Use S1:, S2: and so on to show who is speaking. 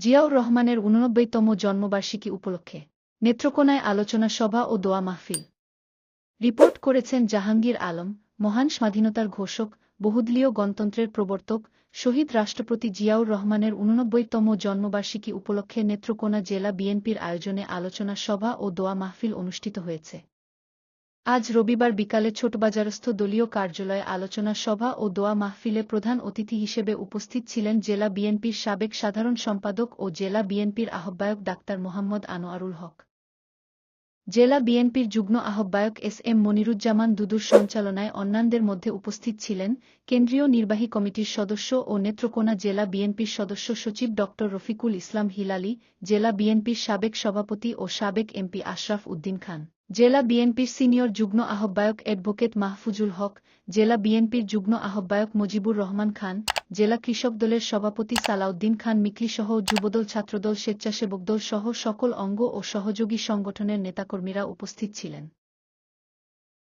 S1: জিয়াউর রহমানের উননব্বইতম জন্মবার্ষিকী উপলক্ষে নেত্রকোনায় আলোচনা সভা ও দোয়া মাহফিল। রিপোর্ট করেছেন জাহাঙ্গীর আলম, মহান স্বাধীনতার ঘোষক, বহুদলীয় গণতন্ত্রের প্রবর্তক, শহীদ রাষ্ট্রপতি জিয়াউর রহমানের উননব্বইতম জন্মবার্ষিকী উপলক্ষে নেত্রকোনা জেলা বিএনপির আয়োজনে আলোচনা সভা ও দোয়া মাহফিল অনুষ্ঠিত হয়েছে। আজ রবিবার বিকালে ছোটবাজারস্থ দলীয় কার্যালয়ে আলোচনা সভা ও দোয়া মাহফিলে প্রধান অতিথি হিসেবে উপস্থিত ছিলেন জেলা বিএনপির সাবেক সাধারণ সম্পাদক ও জেলা বিএনপির আহ্বায়ক ডাক্তার মোহাম্মদ আনোয়ারুল হক। জেলা বিএনপির যুগ্ম আহ্বায়ক এস এম মনিরুজ্জামান দুদুর সঞ্চালনায় অন্যান্যদের মধ্যে উপস্থিত ছিলেন কেন্দ্রীয় নির্বাহী কমিটির সদস্য ও নেত্রকোনা জেলা বিএনপির সদস্য সচিব ড রফিকুল ইসলাম হিলালি, জেলা বিএনপির সাবেক সভাপতি ও সাবেক এমপি আশরাফ উদ্দিন খান। জেলা বিএনপির সিনিয়র যুগ্ম আহ্বায়ক অ্যাডভোকেট মাহফুজুল হক, জেলা বিএনপির যুগ্ম আহ্বায়ক মুজিবুর রহমান খান, জেলা কৃষক দলের সভাপতি সালাউদ্দিন খান, মিকলি সহ যুবদল, ছাত্রদল, স্বেচ্ছাসেবক দল সহ সকল অঙ্গ ও সহযোগী সংগঠনের নেতাকর্মীরা উপস্থিত ছিলেন।